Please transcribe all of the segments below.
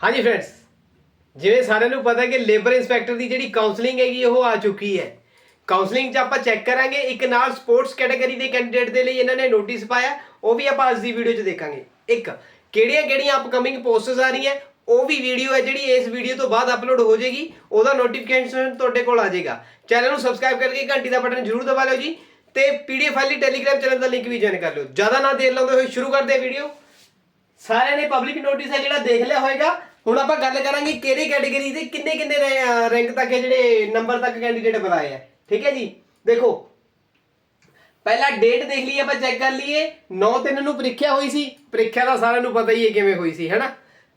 ਹਾਂਜੀ ਫਰੈਂਡਸ ਜਿਵੇਂ ਸਾਰਿਆਂ ਨੂੰ ਪਤਾ ਹੈ ਕਿ ਲੇਬਰ ਇਨਸਪੈਕਟਰ ਦੀ ਜਿਹੜੀ ਕਾਉਂਸਲਿੰਗ ਹੈਗੀ, ਉਹ ਆ ਚੁੱਕੀ ਹੈ। ਕਾਉਂਸਲਿੰਗ 'ਚ ਆਪਾਂ ਚੈੱਕ ਕਰਾਂਗੇ, ਇੱਕ ਨਾਲ ਸਪੋਰਟਸ ਕੈਟਾਗਰੀ ਦੇ ਕੈਂਡੀਡੇਟ ਦੇ ਲਈ ਇਹਨਾਂ ਨੇ ਨੋਟਿਸ ਪਾਇਆ, ਉਹ ਵੀ ਆਪਾਂ ਅੱਜ ਦੀ ਵੀਡੀਓ 'ਚ ਦੇਖਾਂਗੇ। ਇੱਕ, ਕਿਹੜੀਆਂ ਕਿਹੜੀਆਂ ਅਪਕਮਿੰਗ ਪੋਸਟਸ ਆ ਰਹੀਆਂ, ਉਹ ਵੀ ਵੀਡੀਓ ਹੈ ਜਿਹੜੀ ਇਸ ਵੀਡੀਓ ਤੋਂ ਬਾਅਦ ਅਪਲੋਡ ਹੋ ਜਾਏਗੀ, ਉਹਦਾ ਨੋਟੀਫਿਕੇਸ਼ਨ ਤੁਹਾਡੇ ਕੋਲ ਆ ਜਾਏਗਾ। ਚੈਨਲ ਨੂੰ ਸਬਸਕ੍ਰਾਈਬ ਕਰਕੇ ਘੰਟੀ ਦਾ ਬਟਨ ਜ਼ਰੂਰ ਦਬਾ ਲਿਓ ਜੀ, ਤੇ ਪੀਡੀਐਫ ਫਾਈਲ ਲਈ ਟੈਲੀਗ੍ਰਾਮ ਚੈਨਲ ਦਾ ਲਿੰਕ ਵੀ ਜੁਆਇਨ ਕਰ ਲਿਓ। ਜ਼ਿਆਦਾ ਨਾ ਦੇਰ ਲਾਉਂਦੇ ਹੋਏ ਸ਼ੁਰੂ ਕਰਦੇ ਵੀਡੀਓ ਸਾਰਿਆਂ ਨੇ ਪਬਲਿਕ ਨੋਟਿਸ ਹੈ ਜਿਹੜਾ ਦੇਖ ਲਿਆ ਹੋਵੇਗਾ ਹੁਣ ਆਪਾਂ ਗੱਲ ਕਰਾਂਗੇ ਕਿਹੜੀ ਕੈਟਾਗਰੀ ਦੇ ਕਿੰਨੇ ਕਿੰਨੇ ਰੈਂਕ ਤੱਕ ਹੈ ਜਿਹੜੇ ਨੰਬਰ ਤੱਕ ਕੈਂਡੀਡੇਟ ਬਣਾਏ ਆ। ਠੀਕ ਹੈ ਜੀ? ਦੇਖੋ, ਪਹਿਲਾ ਡੇਟ ਦੇਖ ਲਈਏ, ਆਪਾਂ ਚੈੱਕ ਕਰ ਲਈਏ। 9/3 ਨੂੰ ਪ੍ਰੀਖਿਆ ਹੋਈ ਸੀ। ਪ੍ਰੀਖਿਆ ਦਾ ਸਾਰਿਆਂ ਨੂੰ ਪਤਾ ਹੀ ਹੈ ਕਿਵੇਂ ਹੋਈ ਸੀ, ਹੈਨਾ?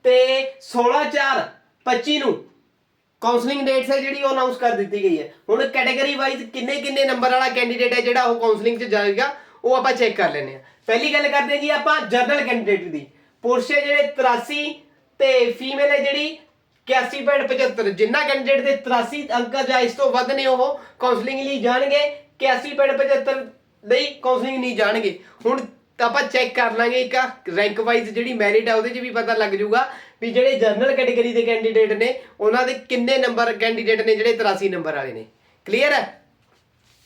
ਤੇ 16/4/25 ਨੂੰ ਕਾਉਂਸਲਿੰਗ ਡੇਟਸ ਹੈ ਜਿਹੜੀ ਉਹ ਅਨਾਉਂਸ ਕਰ ਦਿੱਤੀ ਗਈ ਹੈ। ਹੁਣ ਕੈਟਾਗਰੀ ਵਾਈਜ਼ ਕਿੰਨੇ ਕਿੰਨੇ ਨੰਬਰ ਵਾਲਾ ਕੈਂਡੀਡੇਟ ਹੈ ਜਿਹੜਾ ਉਹ ਕਾਉਂਸਲਿੰਗ 'ਚ ਜਾਏਗਾ, ਉਹ ਆਪਾਂ ਚੈੱਕ ਕਰ ਲੈਂਦੇ ਆ ਪਹਿਲੀ ਗੱਲ ਕਰਦੇ ਹਾਂ ਜੀ ਆਪਾਂ ਜਨਰਲ ਕੈਂਡੀਡੇਟ ਦੀ। ਪੁਰਸ਼ ਜਿਹੜੇ 83 ਤੇ ਫੀਮੇਲ ਹੈ ਜਿਹੜੀ 81.75 ਜਿੰਨਾ ਕੈਂਡੀਡੇਟ ਦੇ 83 ਅੰਕ ਜਾਂ ਇਸ ਤੋਂ ਵੱਧ ਨੇ ਉਹ ਕਾਉਂਸਲਿੰਗ ਲਈ ਜਾਣਗੇ 81.75 ਲਈ ਕਾਉਂਸਲਿੰਗ ਨਹੀਂ ਜਾਣਗੇ। ਹੁਣ ਆਪਾਂ ਚੈੱਕ ਕਰ ਲਾਂਗੇ ਇੱਕ ਰੈਂਕ ਵਾਈਜ਼ ਜਿਹੜੀ ਮੈਰਿਟ ਆ, ਉਹਦੇ 'ਚ ਵੀ ਪਤਾ ਲੱਗ ਜਾਊਗਾ ਵੀ ਜਿਹੜੇ ਜਨਰਲ ਕੈਟੇਗਰੀ ਦੇ ਕੈਂਡੀਡੇਟ ਨੇ, ਉਹਨਾਂ ਦੇ ਕਿੰਨੇ ਨੰਬਰ ਕੈਂਡੀਡੇਟ ਨੇ ਜਿਹੜੇ 83 ਨੰਬਰ ਵਾਲੇ ਨੇ। ਕਲੀਅਰ ਹੈ?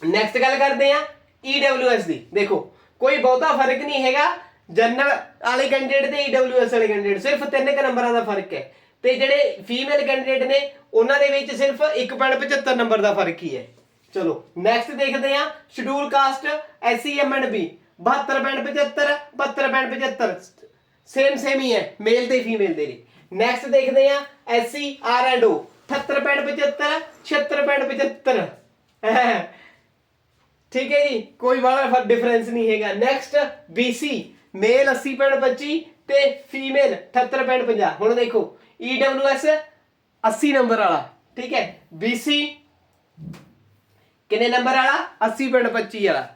ਨੈਕਸਟ ਗੱਲ ਕਰਦੇ ਆ EWS ਦੀ। ਦੇਖੋ, ਕੋਈ ਬਹੁਤਾ ਫ਼ਰਕ ਨਹੀਂ ਹੈਗਾ। ਜਨਰਲ ਵਾਲੇ ਕੈਂਡੀਡੇਟ ਤੇ EWS ਵਾਲੇ ਕੈਂਡੀਡੇਟ ਸਿਰਫ ਤਿੰਨ ਕ ਨੰਬਰਾਂ ਦਾ ਫ਼ਰਕ ਹੈ। ਤੇ ਜਿਹੜੇ ਫੀਮੇਲ ਕੈਂਡੀਡੇਟ ਨੇ, ਉਹਨਾਂ ਦੇ ਵਿੱਚ ਸਿਰਫ 1.75 ਨੰਬਰ ਦਾ ਫ਼ਰਕ ਹੀ ਹੈ। ਚਲੋ ਨੈਕਸਟ ਦੇਖਦੇ ਆ schedule caste SC MNB 72.75 72.75 same same ਹੀ ਹੈ ਮੇਲ ਤੇ ਫੀਮੇਲ ਦੇ ਲਈ। ਨੈਕਸਟ ਦੇਖਦੇ ਆ SC R&O 78.75 76.75 ਠੀਕ ਹੈ ਜੀ, ਕੋਈ ਵਾਲਾ ਡਿਫਰੈਂਸ ਨਹੀਂ ਹੈਗਾ। ਨੈਕਸਟ BC ਮੇਲ 80.25 ਤੇ ਫੀਮੇਲ 78.50 ਹੁਣ ਦੇਖੋ EWS 80 ਨੰਬਰ ਵਾਲਾ, ਠੀਕ ਹੈ? BC ਕਿੰਨੇ ਨੰਬਰ ਵਾਲਾ? 80.25 ਵਾਲਾ।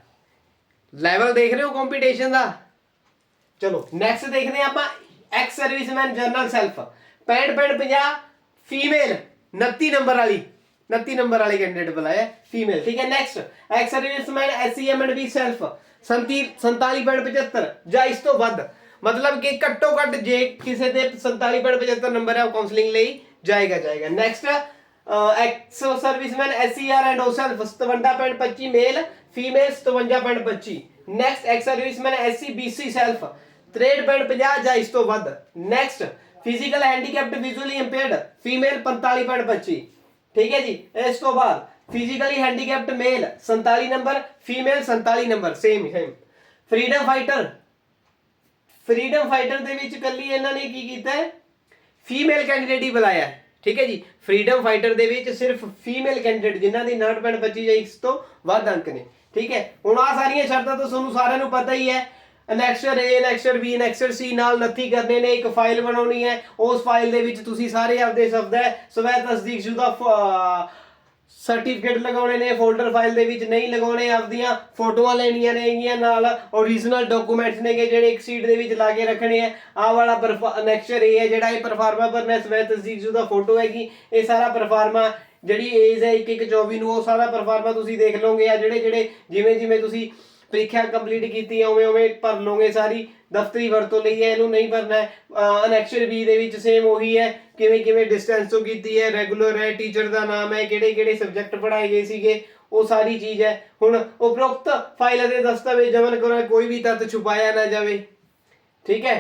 ਲੈਵਲ ਦੇਖ ਰਹੇ ਹੋ ਕੰਪੀਟੀਸ਼ਨ ਦਾ? ਚਲੋ ਨੈਕਸਟ ਦੇਖਦੇ ਹਾਂ ਆਪਾਂ ex serviceman general self 65.50 female 29 number ਵਾਲੀ। 29 ਨੰਬਰ ਵਾਲੇ ਕੈਂਡੀਡੇਟ ਬੁਲਾਇਆ ਫੀਮੇਲ ਠੀਕ ਹੈ next ex serviceman SCM and B self 47.75 ਜਾਂ ਇਸ ਤੋਂ ਵੱਧ ਮਤਲਬ ਕਿ ਘੱਟੋ ਘੱਟ ਜੇ ਕਿਸੇ ਦੇ 47.75 ਨੰਬਰ ਹੈ ਉਹ ਕਾਉਂਸਲਿੰਗ ਲਈ ਜਾਏਗਾ ਜਾਏਗਾ next ex serviceman SCR and O self 57.25 male female 57.25 next ex serviceman SC BC self 63.50 ਜਾਂ ਇਸ ਤੋਂ ਵੱਧ next physical handicapped visually impaired female 45.25 ਠੀਕ ਹੈ ਜੀ, ਇਸ ਤੋਂ ਬਾਅਦ physically handicapped male 47 number female 47 number same ਹੈ ਫਰੀडम ਫਾਈਟਰ ਫਰੀडम ਫਾਈਟਰ ਦੇ ਵਿੱਚ ਕੱਲੀ ਇਹਨਾਂ ਨੇ ਕੀ ਕੀਤਾ ਹੈ? ਫੀਮੇਲ ਕੈਂਡੀਡੇਟ ਹੀ ਬੁਲਾਇਆ ਠੀਕ ਹੈ ਜੀ। ਫਰੀडम ਫਾਈਟਰ ਦੇ ਵਿੱਚ ਸਿਰਫ ਫੀਮੇਲ ਕੈਂਡੀਡੇਟ ਜਿਨ੍ਹਾਂ ਦੀ 59.25 ਜਾਂ 1 ਤੋਂ ਵੱਧ ਅੰਕ ਨੇ, ਠੀਕ ਹੈ। ਹੁਣ ਆ ਸਾਰੀਆਂ ਸ਼ਰਤਾਂ ਤਾਂ ਤੁਹਾਨੂੰ ਸਾਰਿਆਂ ਨੂੰ ਪਤਾ ਹੀ ਹੈ। ਅਨੈਕਸਰ A ਅਨੈਕਸਰ B ਅਨੈਕਸਰ C ਨਾਲ ਨੱਥੀ ਕਰਨੇ ਨੇ, ਇੱਕ ਫਾਈਲ ਬਣਾਉਣੀ ਹੈ। ਉਸ ਫਾਈਲ ਦੇ ਵਿੱਚ ਤੁਸੀਂ ਸਾਰੇ ਆਪਦੇ ਸ਼ਬਦ ਹੈ ਸਵੈ ਤਸਦੀਕਸ਼ੁਦਾ ਸਰਟੀਫਿਕੇਟ ਲਗਾਉਣੇ ਨੇ ਫੋਲਡਰ ਫਾਈਲ ਦੇ ਵਿੱਚ ਨਹੀਂ ਲਗਾਉਣੇ, ਆਪਦੀਆਂ ਫੋਟੋਆਂ ਲੈਣੀਆਂ ਨੇਗੀਆਂ ਨਾਲ ਓਰੀਜਨਲ ਡਾਕੂਮੈਂਟਸ ਨੇਗੇ ਜਿਹੜੇ ਇੱਕ ਸੀਟ ਦੇ ਵਿੱਚ ਲਾ ਕੇ ਰੱਖਣੇ ਆ ਆਹ ਵਾਲਾ ਅਨੈਕਸਰ ਇਹ ਹੈ, ਜਿਹੜਾ ਇਹ ਪਰਫਾਰਮਾ ਪਰ ਮੈਂ ਸਵੈ ਤਸਦੀਕਸ਼ੁਦਾ ਫੋਟੋ ਹੈਗੀ। ਇਹ ਸਾਰਾ ਪਰਫਾਰਮਾ ਜਿਹੜੀ ਏਜ ਹੈ 2124 ਨੂੰ, ਉਹ ਸਾਰਾ ਪਰਫਾਰਮਾ ਤੁਸੀਂ ਦੇਖ ਲਓਗੇ। ਆ ਜਿਹੜੇ ਜਿਹੜੇ ਜਿਵੇਂ ਜਿਵੇਂ ਤੁਸੀਂ ਪ੍ਰੀਖਿਆ ਕੰਪਲੀਟ ਕੀਤੀ ਹੈ, ਉਵੇਂ ਉਵੇਂ ਭਰ ਲਓਗੇ ਸਾਰੀ। ਦਫ਼ਤਰੀ ਵਰਤੋਂ ਲਈ ਹੈ, ਇਹਨੂੰ ਨਹੀਂ ਭਰਨਾ ਹੈ। ਅਨੈਕਸ਼ਰ ਬੀ ਦੇ ਵਿੱਚ ਸੇਮ ਉਹੀ ਹੈ, ਕਿਵੇਂ ਕਿਵੇਂ ਡਿਸਟੈਂਸ ਤੋਂ ਕੀਤੀ ਹੈ ਰੈਗੂਲਰ ਹੈ ਟੀਚਰ ਦਾ ਨਾਮ ਹੈ, ਕਿਹੜੇ ਕਿਹੜੇ ਸਬਜੈਕਟ ਪੜਾਏ ਗਏ ਸੀਗੇ, ਉਹ ਸਾਰੀ ਚੀਜ਼ ਹੈ। ਹੁਣ ਉਪਰੋਕਤ ਫਾਈਲ ਅਤੇ ਦਸਤਾਵੇਜ਼ ਜਮਨ ਕਰੋ, ਕੋਈ ਵੀ ਤੱਤ ਛੁਪਾਇਆ ਨਾ ਜਾਵੇ। ਠੀਕ ਹੈ?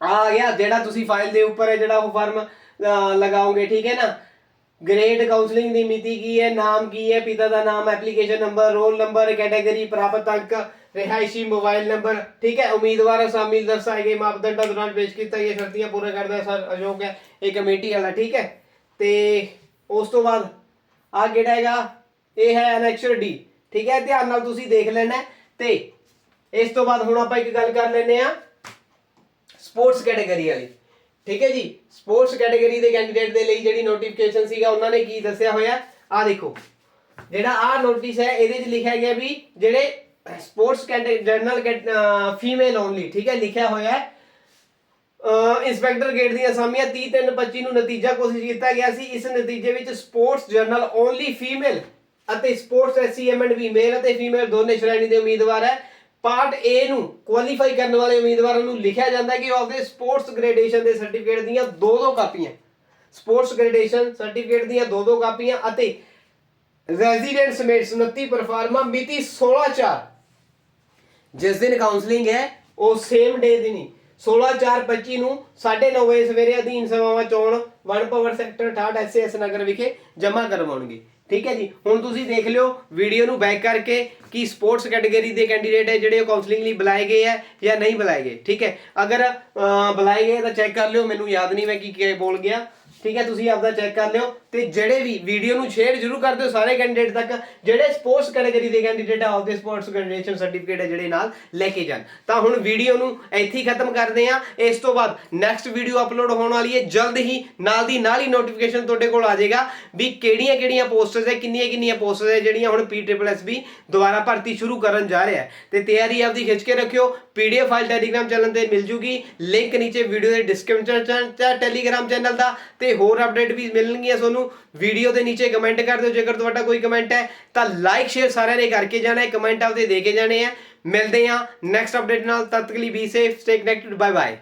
ਆ ਗਿਆ, ਜਿਹੜਾ ਤੁਸੀਂ ਫਾਈਲ ਦੇ ਉੱਪਰ ਹੈ, ਜਿਹੜਾ ਉਹ ਫਾਰਮ ਲਗਾਓਗੇ, ਠੀਕ ਹੈ ਨਾ? ਗ੍ਰੇਡ ਕਾਉਂਸਲਿੰਗ ਦੀ ਮਿਤੀ ਕੀ ਹੈ? ਨਾਮ ਕੀ ਹੈ? ਪਿਤਾ ਦਾ ਨਾਮ application number roll number category ਪ੍ਰਾਪਤ ਅੰਕ, ਰਿਹਾਇਸ਼ੀ ਮੋਬਾਈਲ ਨੰਬਰ ਠੀਕ ਹੈ? ਉਮੀਦਵਾਰ ਸ਼ਾਮਿਲ ਦਰਸਾਏ ਗਏ ਮਾਪਦੰਡਾਂ ਦੌਰਾਨ ਪੇਸ਼ ਕੀਤਾ ਗਿਆ, ਸ਼ਰਤੀਆਂ ਪੂਰਾ ਕਰਦਾ ਸਰ ਅਯੋਗ ਹੈ, ਇਹ ਕਮੇਟੀ ਵਾਲਾ, ਠੀਕ ਹੈ? ਤੇ ਉਸ ਤੋਂ ਬਾਅਦ ਆ ਕਿਹੜਾ ਹੈਗਾ? ਇਹ ਹੈ ਅਨੈਕਸ਼ਰ ਡੀ ਠੀਕ ਹੈ? ਧਿਆਨ ਨਾਲ ਤੁਸੀਂ ਦੇਖ ਲੈਣਾ ਹੈ। ਤੇ ਇਸ ਤੋਂ ਬਾਅਦ ਹੁਣ ਆਪਾਂ ਇੱਕ ਗੱਲ ਕਰ ਲੈਨੇ ਆ ਸਪੋਰਟਸ ਕੈਟਾਗਰੀ ਵਾਲੀ। ਠੀਕ ਹੈ ਜੀ? ਸਪੋਰਟਸ ਕੈਟਾਗਰੀ ਦੇ ਕੈਂਡੀਡੇਟ ਦੇ ਲਈ ਜਿਹੜੀ ਨੋਟੀਫਿਕੇਸ਼ਨ ਸੀਗਾ, ਉਹਨਾਂ ਨੇ ਕੀ ਦੱਸਿਆ ਹੋਇਆ? ਆ ਦੇਖੋ। ਜਿਹੜਾ ਆ ਨੋਟਿਸ ਹੈ, ਇਹਦੇ 'ਚ ਲਿਖਿਆ ਗਿਆ ਵੀ ਜਿਹੜੇ sports category general female only ਠੀਕ ਹੈ? ਲਿਖਿਆ ਹੋਇਆ ਹੈ। ਇੰਸਪੈਕਟਰ ਗੇਟ ਦੀਆਂ ਅਸਾਮੀਆਂ 30 3 25 ਨੂੰ ਨਤੀਜਾ ਕੋਸ਼ਿਸ਼ ਕੀਤਾ ਗਿਆ ਸੀ। ਇਸ ਨਤੀਜੇ ਵਿੱਚ ਸਪੋਰਟਸ ਜਰਨਲ ਓਨਲੀ ਫੀਮੇਲ ਅਤੇ sports SCM and we male ਅਤੇ ਫੀਮੇਲ ਦੋਨੇ ਸ਼੍ਰੇਣੀ ਦੇ ਉਮੀਦਵਾਰ ਹੈ। ਪਾਰਟ A ਨੂੰ ਕੁਆਲੀਫਾਈ ਕਰਨ ਵਾਲੇ ਉਮੀਦਵਾਰਾਂ ਨੂੰ ਲਿਖਿਆ ਜਾਂਦਾ ਹੈ ਕਿ ਉਹ ਆਪਦੇ ਸਪੋਰਟਸ ਗ੍ਰੈਜੂਏਸ਼ਨ ਦੇ ਸਰਟੀਫਿਕੇਟ ਦੀਆਂ ਦੋ ਦੋ ਕਾਪੀਆਂ। ਸਪੋਰਟਸ ਗ੍ਰੈਜੂਏਸ਼ਨ ਸਰਟੀਫਿਕੇਟ ਦੀਆਂ ਦੋ ਦੋ ਕਾਪੀਆਂ ਅਤੇ ਰੈਜ਼ੀਡੈਂਟ ਸਮੇਟ 29 ਪਰਫਾਰਮਾ ਮਿਤੀ 16 4 ਜਿਸ ਦਿਨ ਕਾਉਂਸਲਿੰਗ ਹੈ, ਉਹ ਸੇਮ ਡੇ ਦੀ ਨਹੀਂ 16 4 25 ਨੂੰ 9:30 ਵਜੇ ਸਵੇਰੇ ਅਧੀਨ ਸਭਾਵਾਂ ਚੋਣ ਵਨ ਪਾਵਰ ਸੈਕਟਰ 68 ਐਸਐਸ ਨਗਰ ਵਿਖੇ ਜਮ੍ਹਾਂ ਕਰਵਾਉਣਗੇ। ਠੀਕ ਹੈ ਜੀ? ਹੁਣ ਤੁਸੀਂ ਦੇਖ ਲਿਓ ਵੀਡੀਓ ਨੂੰ ਬੈਕ ਕਰਕੇ ਕਿ ਸਪੋਰਟਸ ਕੈਟਾਗਰੀ ਦੇ ਕੈਂਡੀਡੇਟ ਹੈ ਜਿਹੜੇ ਉਹ ਕਾਉਂਸਲਿੰਗ ਲਈ ਬੁਲਾਏ ਗਏ ਹੈ ਜਾਂ ਨਹੀਂ ਬੁਲਾਏ ਗਏ, ਠੀਕ ਹੈ? ਅਗਰ ਬੁਲਾਏ ਗਏ ਤਾਂ ਚੈੱਕ ਕਰ ਲਿਓ, ਮੈਨੂੰ ਯਾਦ ਨਹੀਂ ਮੈਂ ਕੀ ਕੀ ਬੋਲ ਗਿਆ। ਠੀਕ ਹੈ, ਤੁਸੀਂ ਆਪਦਾ ਚੈੱਕ ਕਰ ਲਿਓ ਤੇ ਜਿਹੜੇ ਵੀ ਵੀਡੀਓ ਨੂੰ ਸ਼ੇਅਰ ਜ਼ਰੂਰ ਕਰ ਦਿਓ ਸਾਰੇ ਕੈਂਡੀਡੇਟ ਤੱਕ, ਜਿਹੜੇ ਸਪੋਰਟਸ ਕੈਟਾਗਰੀ ਦੇ ਕੈਂਡੀਡੇਟ ਆ, ਆਪਦੇ ਸਪੋਰਟਸ ਗ੍ਰੈਜੂਏਸ਼ਨ ਸਰਟੀਫਿਕੇਟ ਹੈ ਜਿਹੜੇ ਨਾਲ ਲੈ ਕੇ ਜਾਣ। ਤਾਂ ਹੁਣ ਵੀਡੀਓ ਨੂੰ ਇੱਥੇ ਹੀ ਖਤਮ ਕਰਦੇ ਆ ਇਸ ਤੋਂ ਬਾਅਦ ਨੈਕਸਟ ਵੀਡੀਓ ਅਪਲੋਡ ਹੋਣ ਵਾਲੀ ਹੈ। ਜਲਦ ਹੀ ਨਾਲ ਦੀ ਨਾਲ ਹੀ ਨੋਟੀਫਿਕੇਸ਼ਨ ਤੁਹਾਡੇ ਕੋਲ ਆ ਜਾਏਗਾ ਵੀ ਕਿਹੜੀਆਂ ਕਿਹੜੀਆਂ ਪੋਸਟਸ ਹੈ, ਕਿੰਨੀਆਂ ਕਿੰਨੀਆਂ ਪੋਸਟਸ ਹੈ ਜਿਹੜੀਆਂ ਹੁਣ PSSB ਦੁਬਾਰਾ ਭਰਤੀ ਸ਼ੁਰੂ ਕਰਨ ਜਾ ਰਿਹਾ ਹੈ। ਤੇ ਤਿਆਰੀ ਆਪਦੀ ਖਿੱਚ ਕੇ ਰੱਖਿਓ। ਪੀਡੀਐਫ ਫਾਈਲ ਟੈਲੀਗ੍ਰਾਮ ਚੈਨਲ ਤੇ ਮਿਲ ਜੂਗੀ। ਲਿੰਕ ਨੀਚੇ ਵੀਡੀਓ ਦੇ ਡਿਸਕ੍ਰਿਪਸ਼ਨ ਚ ਟੈਲੀਗ੍ਰਾਮ ਚੈਨਲ ਦਾ। ਤੇ ਹੋਰ ਅਪਡੇਟ ਵੀ ਮਿਲਣਗੀਆਂ ਤੁਹਾਨੂੰ। ਵੀਡੀਓ ਦੇ ਨੀਚੇ ਕਮੈਂਟ ਕਰ ਦਿਓ, ਜੇਕਰ ਤੁਹਾਡਾ ਕੋਈ ਕਮੈਂਟ ਹੈ, ਤਾਂ ਲਾਈਕ ਸ਼ੇਅਰ ਸਾਰਿਆਂ ਨੇ ਕਰਕੇ ਜਾਣਾ ਹੈ। ਕਮੈਂਟ ਆਪਦੇ ਦੇ ਕੇ ਜਾਣੇ ਆ ਮਿਲਦੇ ਆ ਨੈਕਸਟ ਅਪਡੇਟ ਨਾਲ। ਤਦ ਤੱਕ ਲਈ be safe stay connected bye bye